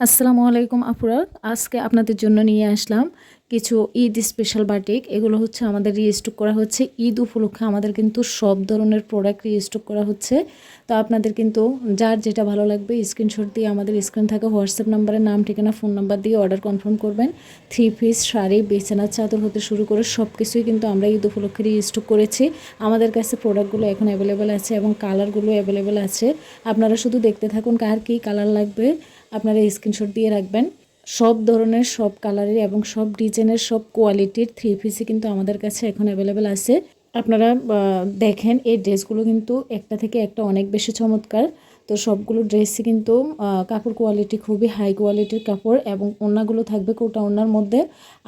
আসসালামু আলাইকুম আপুরা। আজকে আপনাদের জন্য নিয়ে আসলাম কিছু ঈদ স্পেশাল বাটিক, এগুলো হচ্ছে আমাদের রিস্টক করা হচ্ছে। ঈদ উপলক্ষে আমাদের কিন্তু সব ধরনের প্রোডাক্ট রিস্টক করা হচ্ছে। তো আপনাদের কিন্তু যার যেটা ভালো লাগবে স্ক্রিনশট দিয়ে আমাদের স্ক্রিন থাকা হোয়াটসঅ্যাপ নাম্বারে নাম, ঠিকানা ফোন নাম্বার দিয়ে অর্ডার কনফার্ম করবেন। থ্রি পিস শাড়ি বিছানার চাদর হতে শুরু করে সব কিছুই কিন্তু আমরা ঈদ উপলক্ষে রিস্টক করেছি। আমাদের কাছে প্রোডাক্টগুলো এখন অ্যাভেলেবেল আছে এবং কালারগুলো অ্যাভেলেবেল আছে। আপনারা শুধু দেখতে থাকুন কার কী কালার লাগবে, আপনারা স্ক্রিনশট দিয়ে রাখবেন। সব ধরনের, সব কালারের এবং সব ডিজাইনের সব কোয়ালিটির থ্রি পিসই কিন্তু আমাদের কাছে এখন অ্যাভেলেবেল আছে। আপনারা দেখেন, এই ড্রেসগুলো কিন্তু একটা থেকে একটা অনেক বেশি চমৎকার। তো সবগুলো ড্রেসই কিন্তু কাপড় কোয়ালিটি খুবই হাই কোয়ালিটির কাপড় এবং ওনাগুলো থাকবে কোটা ওনার মধ্যে।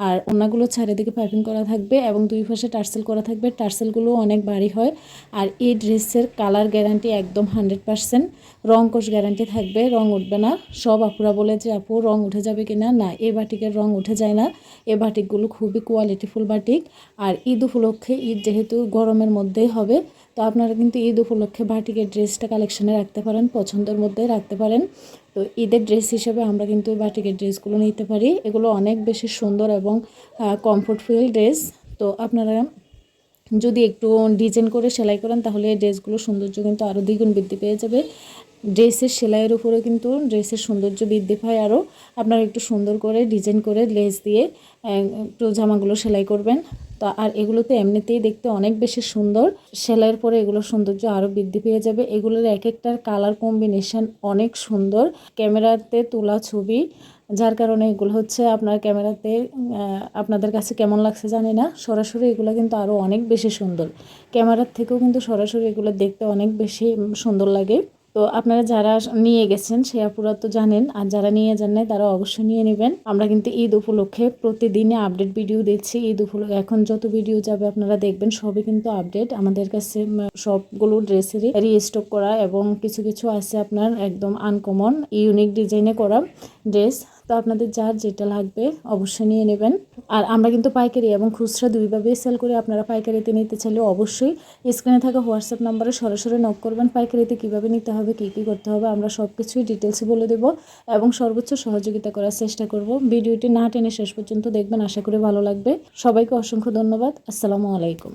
আর ওনাগুলো চারিদিকে পাইপিং করা থাকবে এবং দুই পাশে টার্সেল করা থাকবে। টার্সেলগুলো অনেক ভারী হয়। আর এই ড্রেসের কালার গ্যারান্টি একদম হান্ড্রেড পারসেন্ট রং কোষ গ্যারান্টি থাকবে, রং উঠবে না। সব আপুরা বলে যে, আপু, রং উঠে যাবে কি না না এই বাটিকের রং উঠে যায় না। এ বাটিকগুলো খুবই কোয়ালিটিফুল বাটিক। আর ঈদ উপলক্ষে ঈদ যেহেতু গরমের মধ্যেই হবে তো আপনারা কিন্তু ঈদ উপলক্ষে বাটিকের ড্রেসটা কালেকশানে রাখতে পারেন, পছন্দের মধ্যে রাখতে পারেন। তো ঈদের ড্রেস হিসেবে আমরা কিন্তু বাটিকের ড্রেসগুলো নিতে পারি। এগুলো অনেক বেশি সুন্দর এবং কমফোর্টফুল ড্রেস তো আপনারা যদি একটু ডিজাইন করে সেলাই করেন, তাহলে এই ড্রেসগুলোর সৌন্দর্য কিন্তু আরও দ্বিগুণ বৃদ্ধি পেয়ে যাবে। ড্রেসের সেলাইয়ের উপরে কিন্তু ড্রেসের সৌন্দর্য বৃদ্ধি পায় আরও। আপনারা একটু সুন্দর করে ডিজাইন করে লেস দিয়ে একটু জামাগুলো সেলাই করবেন। তো আর এগুলোতে এমনিতেই দেখতে অনেক বেশি সুন্দর। সেলাইয়ের পরে এগুলোর সৌন্দর্য আরও বৃদ্ধি পেয়ে যাবে। এগুলোর এক একটার কালার কম্বিনেশন অনেক সুন্দর। ক্যামেরাতে তোলা ছবি, যার কারণে এগুলো হচ্ছে আপনার ক্যামেরাতে আপনাদের কাছে কেমন লাগছে জানি না। সরাসরি এগুলো কিন্তু আরও অনেক বেশি সুন্দর। ক্যামেরার থেকেও কিন্তু সরাসরি এগুলো দেখতে অনেক বেশি সুন্দর লাগে। তো আপনারা যারা নিয়ে গেছেন সে আপুরা তো জানেন, আর যারা নিয়ে যান নাই তারা অবশ্যই নিয়ে নেবেন। আমরা কিন্তু ঈদ উপলক্ষে প্রতিদিনে আপডেট ভিডিও দিচ্ছি। ঈদ উপলক্ষে এখন যত ভিডিও যাবে আপনারা দেখবেন, সবই কিন্তু আপডেট আমাদের কাছে সবগুলো ড্রেসেরই রিস্টক করা এবং কিছু কিছু আছে আপনার একদম আনকমন ইউনিক ডিজাইনে করা ড্রেস তো আপনাদের যার যেটা লাগবে অবশ্যই নিয়ে নেবেন। আর আমরা কিন্তু পাইকারি এবং খুচরা দুইভাবে সেল করে। আপনারা পাইকারিতে নিতে চাইলে অবশ্যই স্ক্রিনে থাকা হোয়াটসঅ্যাপ নাম্বারে সরাসরি নক করবেন, পাইকারিতে কীভাবে নিতে হবে, কী কী করতে হবে, আমরা সব কিছুই ডিটেলসে বলে দেব এবং সর্বোচ্চ সহযোগিতা করার চেষ্টা করব। ভিডিওটি না টেনে শেষ পর্যন্ত দেখবেন, আশা করি ভালো লাগবে। সবাইকে অসংখ্য ধন্যবাদ। আসসালামু আলাইকুম।